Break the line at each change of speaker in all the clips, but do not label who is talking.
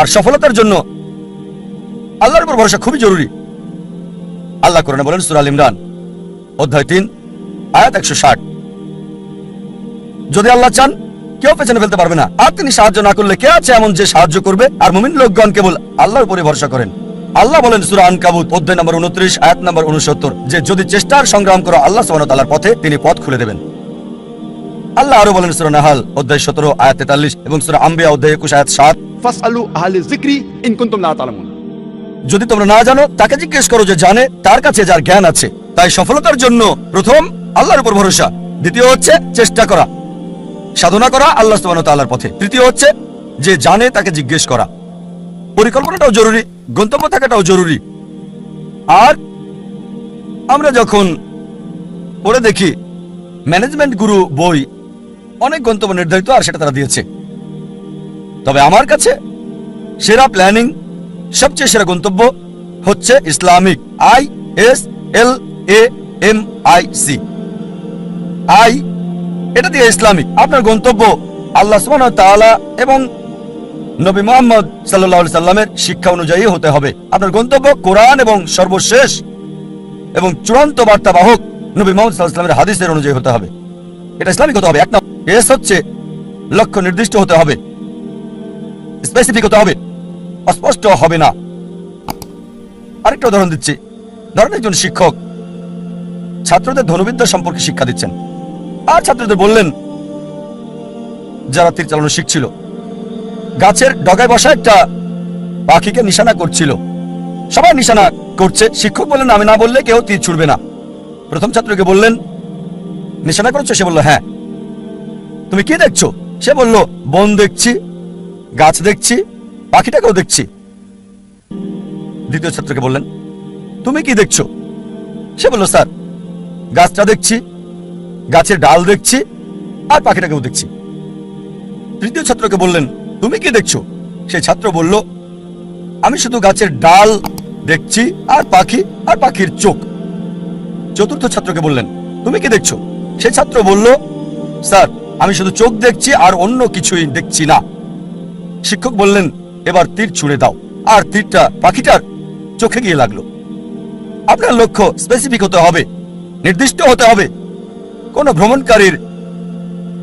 আর সফলতার জন্য আল্লাহর উপর ভরসা খুবই জরুরি। আল্লাহ কোরআনে বলেন সুরাল ইমরান, অধ্যায় তিন, আয়াত একশো ষাট। যদি আল্লাহ চান, কেউ পেছনে ফেলতে পারবে না। আর তিনি সাহায্য না করলে কে আছে এমন যে সাহায্য করবে? আর মুমিন লোকগণ কেবল আল্লাহর উপরে ভরসা করেন। আল্লাহ বলেন, সুরা আনকাবুত, অধ্যায় নম্বর উনত্রিশ, আয়াত নম্বর উনসত্তর, যে যদি চেষ্টার সংগ্রাম করো, আল্লাহ সোহান তালার পথে তিনি পথ খুলে দেবেন। আল্লাহ আরও বলেন, সুরা নাহাল, অধ্যায় সতেরো, আয়াত তেতাল্লিশ এবং সুরা আম্বিয়া, অধ্যায় একুশ, আয়াত সাত। যদি তোমরা না জানো, তাকে জিজ্ঞেস করো যে জানে তার কাছে যার জ্ঞান আছে। তাই সফলতার জন্য প্রথম আল্লাহর উপর ভরসা, দ্বিতীয় হচ্ছে চেষ্টা করা, সাধনা করা আল্লাহ তাল্লার পথে। তৃতীয় হচ্ছে যে জানে তাকে জিজ্ঞেস করা। পরিকল্পনাটাও জরুরি, গন্তব্য থাকাটাও জরুরি। আর আমরা যখন পড়ে দেখি, ম্যানেজমেন্ট গুরু বই অনেক গন্তব্য নির্ধারিত আর সেটা তারা দিয়েছে। তবে আমার কাছে সেরা প্ল্যানিং সবচেয়ে সেরা গন্তব্য হচ্ছে Islamic I S L A M I C. I, এটা দিয়ে ইসলামিক। আপনার গন্তব্য আল্লাহ সুবহানাহু ওয়া তাআলা এবং নবী মোহাম্মদ সাল্লাল্লাহু সাল্লামের শিক্ষা অনুযায়ী হতে হবে। আপনার গন্তব্য কোরআন এবং সর্বশেষ এবং চূড়ান্ত বার্তাবাহক নবী মোহাম্মদ সাল্লামের হাদিসের অনুযায়ী হতে হবে। এটা ইসলামিক হতে হবে, এক নম্বর। এস হচ্ছে লক্ষ্য নির্দিষ্ট হতে হবে। স্পেসিফিক হতে হবে। অস্পষ্ট হবে না। আরেকটা উদাহরণ দিচ্ছি। ধরেন একজন শিক্ষক ছাত্রদের ধনুবিদ্যা সম্পর্কে শিক্ষা দিচ্ছেন। আর ছাত্রদের বললেন, যারা তীর চালানো শিখছিল, গাছের ডগায় বসা একটা পাখিকে নিশানা করছিল। সবাই নিশানা করছে। শিক্ষক বললেন, আমি না বললে কেউ তীর ছুড়বে না। প্রথম ছাত্রকে বললেন, নিশানা করছ? সে বলল হ্যাঁ। তুমি কি দেখছ? সে বলল, বন দেখছি। গাছ দেখছি, পাখিটাকেও দেখছি। দ্বিতীয় ছাত্রকে বললেন, তুমি কি দেখছ? সে বলল, স্যার, গাছটা দেখছি, গাছের ডাল দেখছি আর পাখিটাকেও দেখছি। তৃতীয় ছাত্রকে বললেন, তুমি কি দেখছ? সে ছাত্র বলল, আমি শুধু গাছের ডাল দেখছি আর পাখি আর পাখির চোখ। চতুর্থ ছাত্রকে বললেন, তুমি কি দেখছ? সে ছাত্র বলল, স্যার, আমি শুধু চোখ দেখছি আর অন্য কিছুই দেখছি না। শিক্ষক বললেন, এবার তীর ছুড়ে দাও। আর তীরটা পাখিটার চোখে গিয়ে লাগল। আপনার লক্ষ্য স্পেসিফিক হতে হবে, নির্দিষ্ট হতে হবে। কোনো ভ্রমণকারীর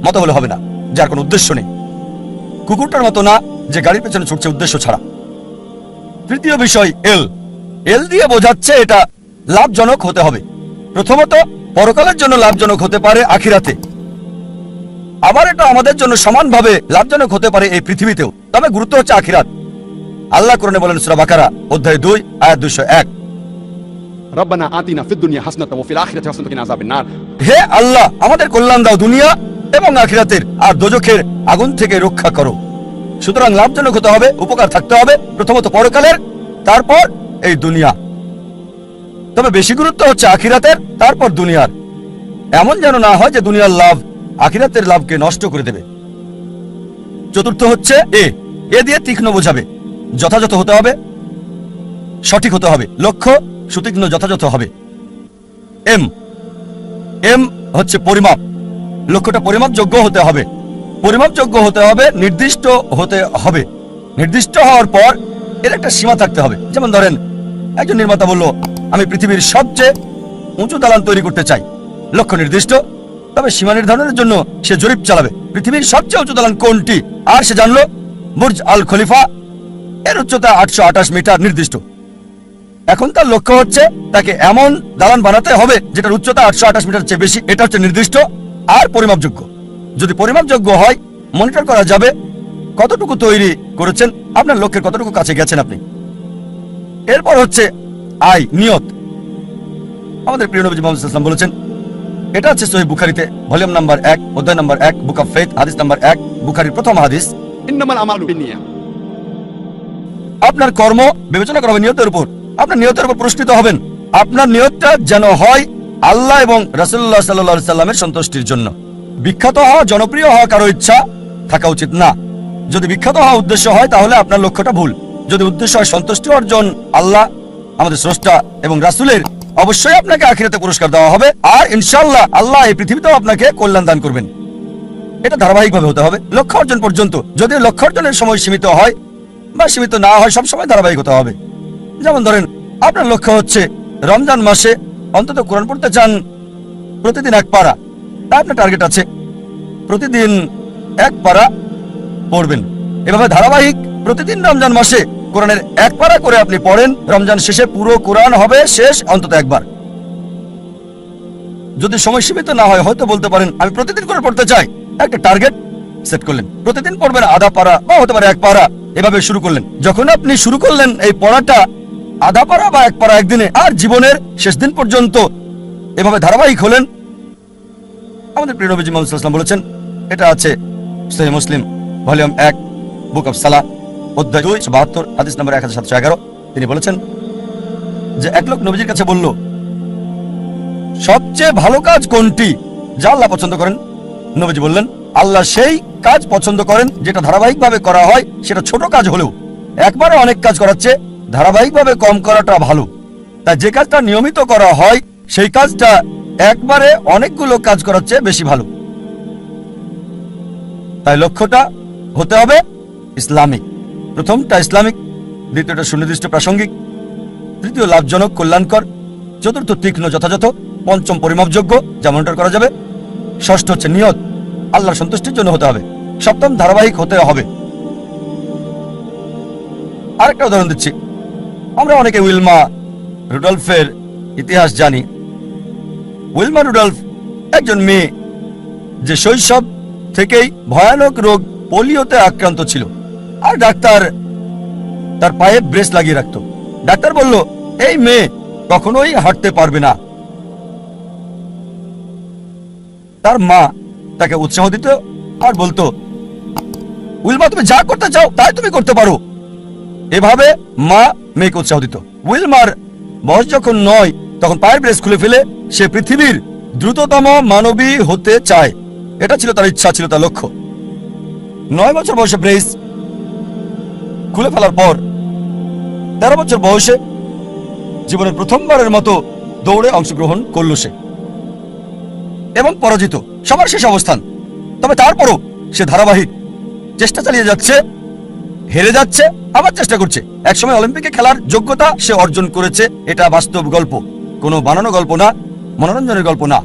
মতো হলে হবে না, যার কোনো উদ্দেশ্য নেই। কুকুরটার মতো না, যে গাড়ির পেছনে ছুটছে উদ্দেশ্য ছাড়া। তৃতীয় বিষয় এল এল দিয়ে বোঝাচ্ছে এটা লাভজনক হতে হবে। প্রথমত, পরকালের জন্য লাভজনক হতে পারে আখিরাতে। আবার এটা আমাদের জন্য সমানভাবে লাভজনক হতে পারে এই পৃথিবীতেও। তবে গুরুত্ব হচ্ছে আখিরাত। আল্লাহ কোরআনে বলেন সূরা বাকারা অধ্যায় 2 আয়াত
201 রব্বানা আতিনা ফিদ দুনিয়া ওয়া ফিল আখিরাতি কিনা
হে আল্লাহ আমাদের কল্যাণ দাও দুনিয়া এবং আখিরাতের আর দোজখের আগুন থেকে রক্ষা করো। সুতরাং লাভজনক হতে হবে উপকার থাকতে হবে প্রথমত পরকালের তারপর এই দুনিয়া। তবে বেশি গুরুত্ব হচ্ছে আখিরাতের তারপর দুনিয়ার। এমন যেন না হয় যে দুনিয়ার লাভ আখিরাতের লাভকে নষ্ট করে দেবে। চতুর্থ হচ্ছে এ। এ দিয়ে তীক্ষ্ণ বোঝাবে। যথাযথ হতে হবে, সঠিক হতে হবে। লক্ষ্য, সুতীক্ষ্ণ যথাযথ হবে। এম। এম হচ্ছে পরিমাপ। লক্ষ্যটা পরিমাপযোগ্য হতে হবে। পরিমাপযোগ্য হতে হবে, নির্দিষ্ট হতে হবে। নির্দিষ্ট হওয়ার পর এর একটা সীমা থাকতে হবে। যেমন ধরেন, একজন নির্মাতা বলল, আমি পৃথিবীর সবচেয়ে উঁচু দালান তৈরি করতে চাই। লক্ষ্য নির্দিষ্ট, তবে সীমা নির্ধারণের জন্য সে জরিপ চালাবে। পৃথিবীর সবচেয়ে উঁচু দালান কোনটি? আর সে জানলো বুর্জ আল খলিফা এর উচ্চতা আটশো আঠাশ মিটার নির্দিষ্ট। এখন তার লক্ষ্য হচ্ছে তাকে এমন দালান বানাতে হবে যেটার উচ্চতা আটশো আঠাশ মিটার চেয়ে বেশি, এটা হচ্ছে নির্দিষ্ট আর পরিমাপযোগ্য। যদি পরিমাপযোগ্য হয় মনিটর করা যাবে। কতটুকু তৈরি করেছেন? আপনার লক্ষ্যের কতটুকু কাছে গেছেন আপনি? এরপর হচ্ছে আয়, নিয়ত। আমাদের প্রিয় নবী মোহাম্মদ বলেছেন এটা আছে সহি বুখারিতে ভলিউম নাম্বার এক অধ্যায় নাম্বার এক বুক অফ ফেথ হাদিস নাম্বার এক বুখারির প্রথম হাদিস। আপনার কর্ম বিবেচনা করা হবে নিয়তের উপর। আপনার নিয়তের উপর পুরস্কৃত হবেন। আপনার নিয়তটা যেন হয় আল্লাহ এবং রাসুল্লাহ সাল্লা সাল্লামের সন্তুষ্টির জন্য। বিখ্যাত হওয়া জনপ্রিয় হওয়া কারও ইচ্ছা থাকা উচিত না। যদি বিখ্যাত হওয়া উদ্দেশ্য হয় তাহলে আপনার লক্ষ্যটা ভুল। যদি উদ্দেশ্য হয় সন্তুষ্টি অর্জন আল্লাহ আমাদের স্রষ্টা এবং রাসুলের অবশ্যই আপনাকে আখিরাতে পুরস্কার দেওয়া হবে। আর ইনশাল্লাহ আল্লাহ এই পৃথিবীতেও আপনাকে কল্যাণ দান করবেন। এটা ধারাবাহিকভাবে হতে হবে। লক্ষ্য অর্জন পর্যন্ত যদি লক্ষ্য অর্জনের সময় সীমিত হয় বা সীমিত না হয়, সবসময় ধারাবাহিকতা হবে। যেমন ধরেন, আপনার লক্ষ্য হচ্ছে রমজান মাসে অন্তত কোরআন পড়তে চান প্রতিদিন এক পারা। তা আপনার টার্গেট আছে। প্রতিদিন এক পারা পড়বেন। এভাবে ধারাবাহিক প্রতিদিন রমজান মাসে কোরআনের এক পারা করে আপনি পড়েন, রমজান শেষে পুরো কোরআন হবে শেষ অন্তত একবার। যদি সময় সীমিত না হয়, হয়তো বলতে পারেন, আমি প্রতিদিন করে পড়তে চাই। একটা টার্গেট সেট করলেন। প্রতিদিন পড়বেন আধা পারা বা হতে পারে এক পারা। এভাবে শুরু করলেন। যখন আপনি শুরু করলেন, এই পড়াটা আধা পারা বা এক পারা একদিনে, আর জীবনের শেষ দিন পর্যন্ত এভাবে ধারাবাহিক হলেন। আমাদের প্রিয় নবীজি মোহাম্মদ বলেছেন, এটা আছে সহি মুসলিম, ভলিউম এক, বুক অফ সালা অধ্যায় দুই, বাহাত্তর, হাদিস নম্বর এক হাজার তিনি বলেছেন যে, এক লোক নবীজির কাছে বলল, সবচেয়ে ভালো কাজ কোনটি যা আল্লাহ পছন্দ করেন? নবীজি বললেন, আল্লাহ সেই কাজ পছন্দ করেন যেটা ধারাবাহিকভাবে করা হয়, সেটা ছোট কাজ হলেও। একবারে অনেক কাজ করাচ্ছে, ধারাবাহিকভাবে কম করাটা ভালো। তাই যে কাজটা নিয়মিত করা হয়, সেই কাজটা একবারে অনেকগুলো কাজ করাচ্ছে বেশি ভালো। তাই লক্ষ্যটা হতে হবে ইসলামিক। প্রথমটা ইসলামিক, দ্বিতীয়টা সুনির্দিষ্ট প্রাসঙ্গিক, তৃতীয় লাভজনক, কল্যাণকর, চতুর্থ তীক্ষ্ণ যথাযথ, পঞ্চম পরিমাপযোগ্য, যা মনিটর করা যাবে। ষষ্ঠ হচ্ছে নিয়ত, আল্লাহর সন্তুষ্টির জন্য হতে হবে। সপ্তম ধারাবাহিক হতে হবে। আরেকটা উদাহরণ দিচ্ছি। আমরা অনেকে উইলমা রুডলফের ইতিহাস জানি। উইলমা রুডলফ একজন মেয়ে, যে শৈশব থেকেই ভয়ানক রোগ পোলিওতে আক্রান্ত ছিল। আর ডাক্তার, তার পায়ে ব্রেস লাগিয়ে রাখতো। ডাক্তার বলল, এই মেয়ে, কখনোই হাঁটতে পারবে না। তার মা তাকে উৎসাহ দিত আর বলতো উইলমা তুমি যা করতে চাও, তাই তুমি করতে পারো। এভাবে মা মেয়েকে উৎসাহ দিত। উইলমার বয়স যখন নয়, তখন পায়ের ব্রেস খুলে ফেলে সে পৃথিবীর দ্রুততম মানবী হতে চায়। এটা ছিল তার ইচ্ছা, ছিল তার লক্ষ্য। নয় বছর বয়সে ব্রেস খুলে ফেলার পর তেরো বছর বয়সে জীবনের প্রথমবারের মতো দৌড়ে অংশগ্রহণ করল সে। এবং পরাজিত। সবার শেষ অবস্থান। তবে তারপরও সে ধারাবাহিক। চেষ্টা চালিয়ে যাচ্ছে, হেরে যাচ্ছে, আবার চেষ্টা করছে। একসময় অলিম্পিকে খেলার যোগ্যতা সে অর্জন করেছে, এটা বাস্তব গল্প। কোনো বানানো গল্প না, মনোরঞ্জনের গল্প না।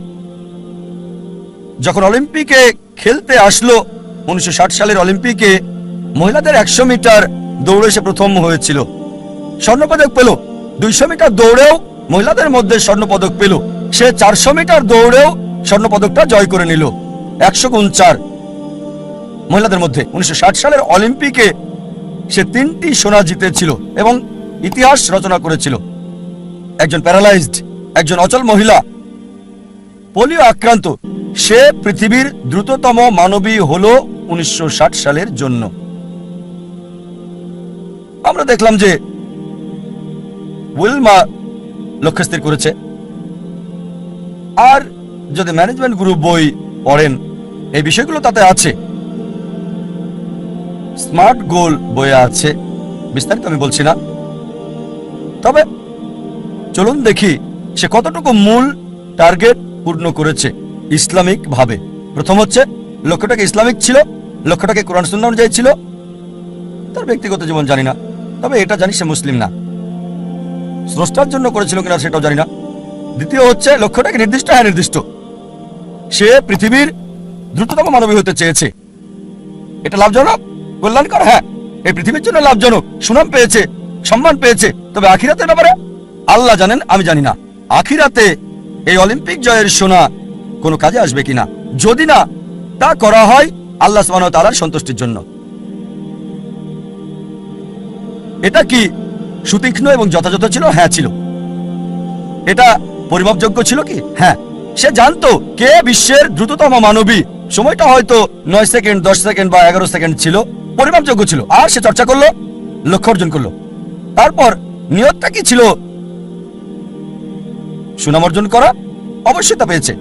যখন অলিম্পিকে খেলতে আসলো, উনিশশো ষাট সালের অলিম্পিকে মহিলাদের একশো মিটার দৌড়ে সে প্রথম হয়েছিল। স্বর্ণপদক পেল। দুইশো মিটার দৌড়েও মহিলাদের মধ্যে স্বর্ণপদক পেল। সে চারশো মিটার দৌড়েও স্বর্ণপদকটা জয় করে নিল। একশো গুণ চার। মহিলাদের মধ্যে উনিশশো ষাট সালের অলিম্পিকে সে তিনটি সোনা জিতেছিল এবং ইতিহাস রচনা করেছিল। একজন প্যারালাইজড, একজন অচল মহিলা। পোলিও আক্রান্ত। সে পৃথিবীর দ্রুততম মানবী হল উনিশশো সালের জন্য। আমরা দেখলাম যে উইলমা লক্ষ্য স্থির করেছে। আর যদি ম্যানেজমেন্ট গ্রুপ বই পড়েন, এই বিষয়গুলো তাতে আছে। স্মার্ট গোল বইয়ে আছে, বিস্তারিত আমি বলছি না। তবে চলুন দেখি সে কতটুকু মূল টার্গেট পূর্ণ করেছে ইসলামিক ভাবে প্রথম হচ্ছে, লক্ষ্যটাকে ইসলামিক ছিল, লক্ষ্যটাকে কোরআন সুন্না অনুযায়ী ছিল। তার ব্যক্তিগত জীবন জানি না। তবে এটা জানি সে মুসলিম না। স্রষ্টার জন্য করেছিল কিনা সেটাও জানি না। দ্বিতীয় হচ্ছে লক্ষ্যটাকে নির্দিষ্ট? হ্যাঁ নির্দিষ্ট। সে পৃথিবীর দ্রুততম মানবী হতে চেয়েছে। এটা লাভজনক? কল্যাণকর? হ্যাঁ। এই পৃথিবীর জন্য লাভজনক। সুনাম পেয়েছে, সম্মান পেয়েছে। তবে আখিরাতের ব্যাপারে আল্লাহ জানেন, আমি জানি না। আখিরাতে এই অলিম্পিক জয়ের সোনা কোনো কাজে আসবে কিনা? যদি না, তা করা হয় আল্লাহ সুবহানাহু ওয়া তাআলার সন্তুষ্টির জন্য। এটা কি সুতীক্ষ্ণ এবং যথাযথ ছিল? হ্যাঁ ছিল। এটা পরিমাপযোগ্য ছিল কি? হ্যাঁ। সে জানতো কে বিশ্বের দ্রুততম মানবী। সময়টা হয়তো নয় সেকেন্ড, দশ সেকেন্ড বা এগারো সেকেন্ড ছিল। পরিমাপযোগ্য ছিল। আর সে চর্চা করল, লক্ষ্য অর্জন করল। তারপর নিয়তটা কি ছিল? সুনাম অর্জন করা অবশ্যই তা পেয়েছে।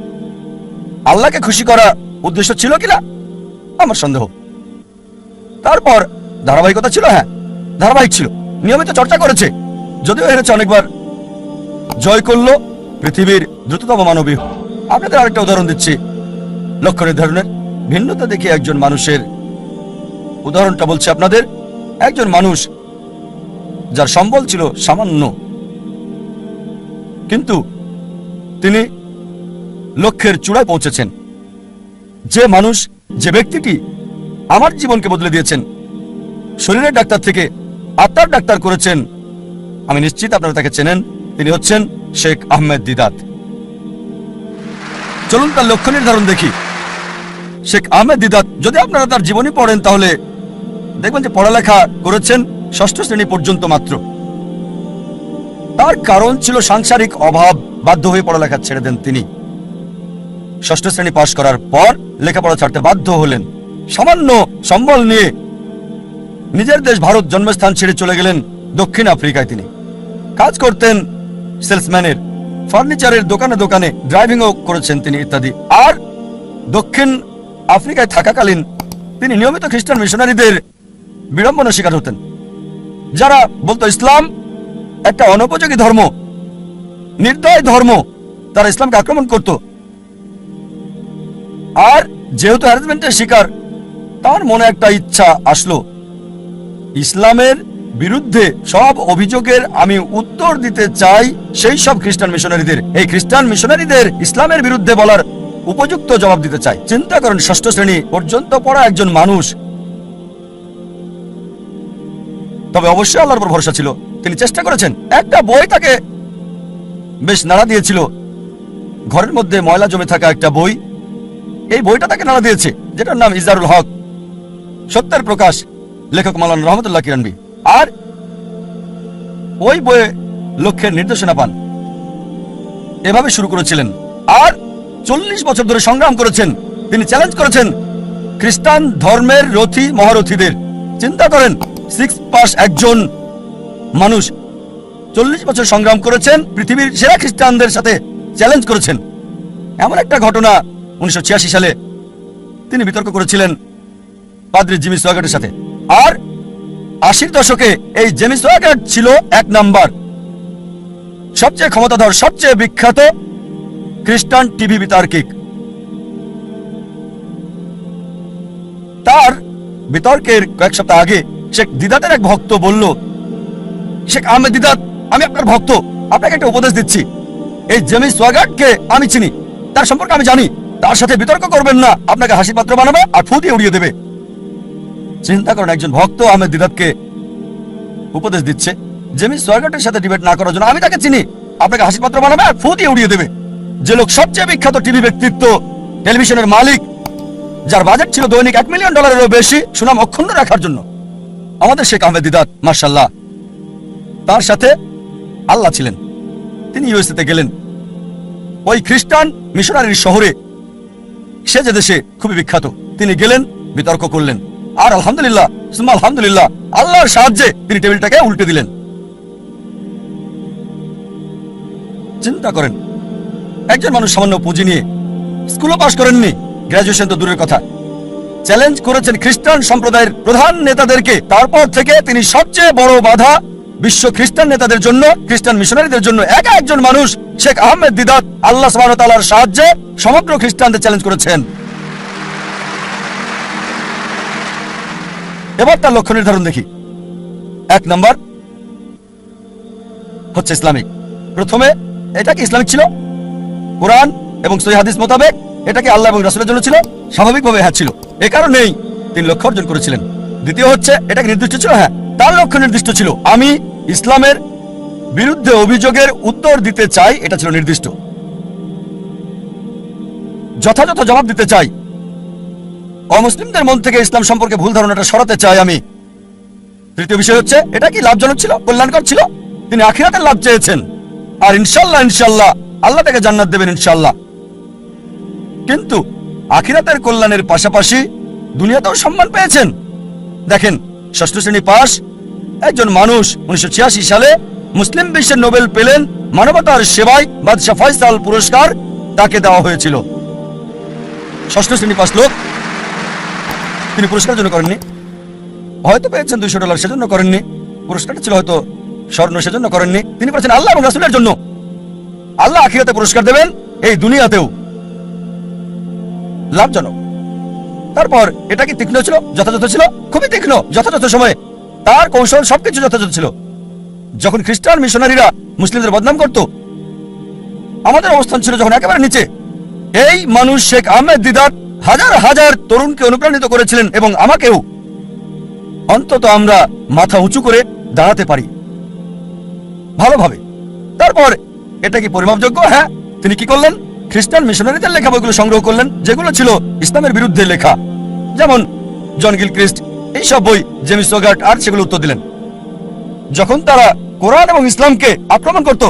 আল্লাহকে খুশি করা উদ্দেশ্য ছিল কিনা? আমার সন্দেহ। তারপর ধারাবাহিকতা ছিল? হ্যাঁ। ধারাবাহিক ছিল। নিয়মিত চর্চা করেছে। যদিও হেরেছে অনেকবার জয় করল পৃথিবীর দ্রুততম মানবী। আপনাদের আরেকটা উদাহরণ দিচ্ছি। লক্ষ্য নির্ধারণের ভিন্নতা দেখে একজন মানুষের উদাহরণটা বলছি আপনাদের। একজন মানুষ যার সম্বল ছিল সামান্য, কিন্তু তিনি লক্ষ্যের চূড়ায় পৌঁছেছেন। যে মানুষ, যে ব্যক্তিটি আমার জীবনকে বদলে দিয়েছেন, শরীরের ডাক্তার থেকে আত্মার ডাক্তার করেছেন। আমি নিশ্চিত আপনারা তাকে চেনেন। তিনি হচ্ছেন শেখ আহমেদ দিদাত। চলুন তার লক্ষ্য নির্ধারণ দেখি। শেখ আহমেদ দিদাত, যদি আপনারা তার জীবনী পড়েন তাহলে দেখবেন যে পড়ালেখা করেছেন ষষ্ঠ শ্রেণি পর্যন্ত মাত্র। তার কারণ ছিল সাংসারিক অভাব, বাধ্য হয়ে পড়ালেখা ছেড়ে দেন তিনি। ষষ্ঠ শ্রেণি পাশ করার পর লেখাপড়া ছাড়তে বাধ্য হলেন। সামান্য সম্বল নিয়ে নিজের দেশ ভারত জন্মস্থান ছেড়ে চলে গেলেন দক্ষিণ আফ্রিকায় তিনি। কাজ করতেন সেলসম্যানের, ফার্নিচারের দোকানে দোকানে, ড্রাইভিংও করেছেন তিনি ইত্যাদি। আর দক্ষিণ আফ্রিকায় থাকাকালীন তিনি নিয়মিত খ্রিস্টান মিশনারিদের বিড়ম্বনা শিকার হতেন। যারা বলতো ইসলাম একটা অনুপযোগী ধর্ম, নির্দয় ধর্ম, তারা ইসলামকে আক্রমণ করত। আর যেহেতু হ্যারাসমেন্টের শিকার, তার মনে একটা ইচ্ছা আসলো ইসলামের বিরুদ্ধে সব অভিযোগের আমি উত্তর দিতে চাই সেই সব খ্রিস্টান মিশনারিদের। এই খ্রিস্টান মিশনারিদের ইসলামের বিরুদ্ধে বলার উপযুক্ত জবাব দিতে চাই। চিন্তা করেন, ষষ্ঠ শ্রেণি পর্যন্ত পড়া একজন মানুষ। তবে অবশ্যই আল্লাহর উপর ভরসা ছিল। তিনি চেষ্টা করেছেন। একটা বই তাকে বেশ নাড়া দিয়েছিল। ঘরের মধ্যে ময়লা জমে থাকা একটা বই। এই বইটা তাকে নাড়া দিয়েছে, যেটার নাম ইজারুল হক। সত্যের প্রকাশ। লেখক মালান রহমতুল্লাহ কিরণবি। আর ওই বইয়ে লক্ষ্যের নির্দেশনা পান। এভাবে শুরু করেছিলেন। আর চল্লিশ বছর ধরে সংগ্রাম করেছেন। তিনি চ্যালেঞ্জ করেছেন খ্রিস্টান ধর্মের রথী মহারথীদের। চিন্তা করেন সিক্স পাস একজন মানুষ চল্লিশ বছর সংগ্রাম করেছেন, পৃথিবীর সেরা খ্রিস্টানদের সাথে চ্যালেঞ্জ করেছেন। এমন একটা ঘটনা উনিশশো ছিয়াশি সালে তিনি বিতর্ক করেছিলেন পাদ্রি জিমি সোয়াগাটের সাথে। আর আশির দশকে এই জেমি সোয়াগাট ছিল এক নাম্বার। সবচেয়ে ক্ষমতাধর, সবচেয়ে বিখ্যাত খ্রিস্টান টিভি বিতার্কিক। তার বিতর্কের কয়েক সপ্তাহ আগে শেখ দিদাতের এক ভক্ত বলল, শেখ আহমেদ দিদাত, আমি আপনার ভক্ত, আপনাকে একটা উপদেশ দিচ্ছি। এই জেমি সোয়াগাটকে আমি চিনি, তার সম্পর্কে আমি জানি, তার সাথে বিতর্ক করবেন না, আপনাকে হাসি পাত্র বানাবে আর ফু দিয়ে উড়িয়ে দেবে। চিন্তা করেন, একজন ভক্ত আহমেদ দিদাতকে উপদেশ দিচ্ছে যে জেমি সোয়াগাটের সাথে ডিবেট না করার জন্য আমি তাকে চিনি। আপনাকে হাসি পাত্র বানাবে আর ফু দিয়ে উড়িয়ে দেবে। যে লোক সবচেয়ে বিখ্যাত টিভি ব্যক্তিত্ব, টেলিভিশনের মালিক, যার বাজেট ছিল দৈনিক এক মিলিয়ন ডলারেরও বেশি, সুনাম অক্ষুণ্ণ রাখার জন্য। আমাদের শেখ আহমেদ দিদাত মার্শাল্লাহ তার সাথে আল্লাহ ছিলেন। তিনি ইউএসএতে গেলেন। ওই খ্রিস্টান মিশনারির শহরে সে যে দেশে খুবই বিখ্যাত। তিনি গেলেন, বিতর্ক করলেন। আর আলহামদুলিল্লাহ, সুম্মা আলহামদুলিল্লাহ, আল্লাহর সাহায্যে তিনি টেবিলটাকে উল্টে দিলেন। চিন্তা করেন, একজন মানুষ সামান্য পুঁজি নিয়ে স্কুলও পাশ করেননি গ্রাজুয়েশন তো দূরের কথা। চ্যালেঞ্জ করেছেন খ্রিস্টান সম্প্রদায়ের প্রধান নেতাদেরকে, তারপর থেকে তিনি সবচেয়ে বড় বাধা বিশ্ব খ্রিস্টান নেতাদের জন্য, খ্রিস্টান মিশনারিদের জন্য এক একজন মানুষ, শেখ আহমেদ দিদাত, আল্লাহ সাহায্যে সমগ্র খ্রিস্টানদের চ্যালেঞ্জ করেছেন। এবার তার লক্ষ্য নির্ধারণ দেখি। এক নম্বর হচ্ছে ইসলামিক। প্রথমে, এটা কি ইসলামিক ছিল? কোরআন এবং সহি হাদিস মোতাবেক এটা কি আল্লাহ এবং রাসূলের জন্য ছিল? স্বাভাবিকভাবে হ্যাঁ ছিল। এ কারণেই তিনি লক্ষ্য অর্জন করেছিলেন। দ্বিতীয় হচ্ছে, এটা কি নির্দিষ্ট ছিল? হ্যাঁ তার লক্ষ্য নির্দিষ্ট ছিল। আমি ইসলামের বিরুদ্ধে অভিযোগের উত্তর দিতে চাই, এটা ছিল নির্দিষ্ট। যথাযথ জবাব দিতে চাই। অমুসলিমদের মন থেকে ইসলাম সম্পর্কে ভুল ধারণাটা সরাতে চাই আমি। তৃতীয় বিষয় হচ্ছে, এটা কি লাভজনক ছিল? কল্যাণকর ছিল? তিনি আখিরাতের লাভ চেয়েছেন। আর ইনশাল্লাহ ইনশাল্লাহ, আল্লাহ তাকে জান্নাত দেবেন ইনশাল্লাহ। কিন্তু আখিরাতের কল্যাণের পাশাপাশি দুনিয়াতেও সম্মান পেয়েছেন। দেখেন, ষষ্ঠ শ্রেণি পাস একজন মানুষ উনিশশো ছিয়াশি সালে মুসলিম বিশ্বের নোবেল পেলেন মানবতার সেবায় বাদশাহ ফয়সাল পুরস্কার তাকে দেওয়া হয়েছিল। ষষ্ঠ শ্রেণি পাস লোক তিনি পুরস্কারের জন্য করেননি। হয়তো পেয়েছেন দুইশো ডলার, সেজন্য করেননি। পুরস্কারটা ছিল হয়তো স্বর্ণ, সেজন্য করেননি। তিনি বলেছেন আল্লাহ এবং রাসুলের জন্য। আল্লাহ আখিরাতে পুরস্কার দেবেন এই দুনিয়াতেও। লাভজনক। তারপর এটা কি তীক্ষ্ণ ছিল? যথাযথ ছিল? খুবই তীক্ষ্ণ। যথাযথ সময়ে তার কৌশল সবকিছু যথাযথ ছিল। যখন খ্রিস্টান মিশনারিরা মুসলিমদের বদনাম করত, আমাদের অবস্থান ছিল যখন একেবারে নিচে। এই মানুষ শেখ আহমেদ দিদার হাজার হাজার তরুণকে অনুপ্রাণিত করেছিলেন এবং আমাকেও। অন্তত আমরা মাথা উঁচু করে দাঁড়াতে পারি। ভালোভাবে। তারপর, এটা কি পরিমাপযোগ্য? হ্যাঁ তিনি কি করলেন? খ্রিস্টান মিশনারিদের লেখা বইগুলো সংগ্রহ করলেন, যেগুলো ছিল ইসলামের বিরুদ্ধে লেখা। যেমন, জন গিল ক্রিস্ট এইসব বই জেমিস সোগার্ট আর সেগুলো উত্তর দিলেন। যখন তারা কোরআন এবং ইসলামকে আক্রমণ করত,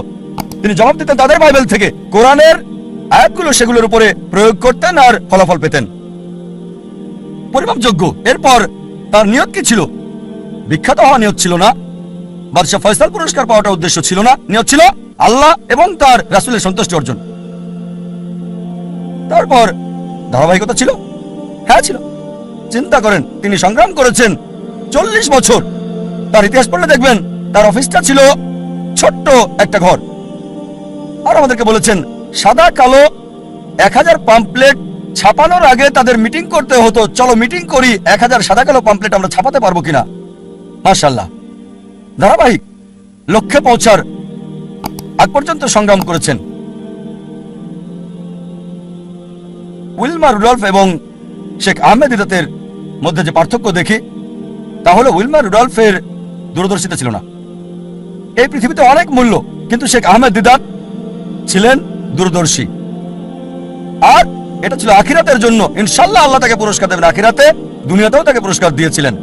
তিনি জবাব দিতেন তাদের বাইবেল থেকে, কোরআনের আয়াতগুলো সেগুলোর উপরে প্রয়োগ করতেন আর ফলাফল পেতেন। পরিমাপযোগ্য। এরপর তার নিয়ত কি ছিল? বিখ্যাত হওয়া নিয়ত ছিল না। বাদশাহ ফয়সাল পুরস্কার পাওয়াটা উদ্দেশ্য ছিল না। নিয়ত ছিল আল্লাহ এবং তার রাসুলের সন্তুষ্টি অর্জন। তারপর ধারাবাহিকতা ছিল? হ্যাঁ ছিল। চিন্তা করেন, তিনি সংগ্রাম করেছেন চল্লিশ বছর। তার ইতিহাস পড়লে দেখবেন, তার অফিসটা ছিল ছোট্ট একটা ঘর। আর আমাদেরকে বলেছেন সাদা, কালো, এক হাজার পাম্পলেট ছাপানোর আগে তাদের মিটিং করতে হতো। চলো মিটিং করি, এক হাজার সাদা, কালো পাম্পলেট আমরা ছাপাতে পারব কিনা? মার্শাল্লাহ ধারাবাহিক লক্ষ্যে পৌঁছার আগ পর্যন্ত সংগ্রাম করেছেন উইলমা রুডলফ এবং শেখ আহমেদ ইদাতের মধ্যে যে পার্থক্য দেখি, তা হলো উইলমা রুডলফের দূরদর্শিতা ছিল না। এই পৃথিবীতে অনেক মূল্য, কিন্তু শেখ আহমেদ দিদাত ছিলেন দূরদর্শী। আর এটা ছিল আখিরাতের জন্য। ইনশাল্লাহ আল্লাহ তাকে পুরস্কার দেবেন। আখিরাতে দুনিয়াতেও তাকে পুরস্কার দিয়েছিলেন।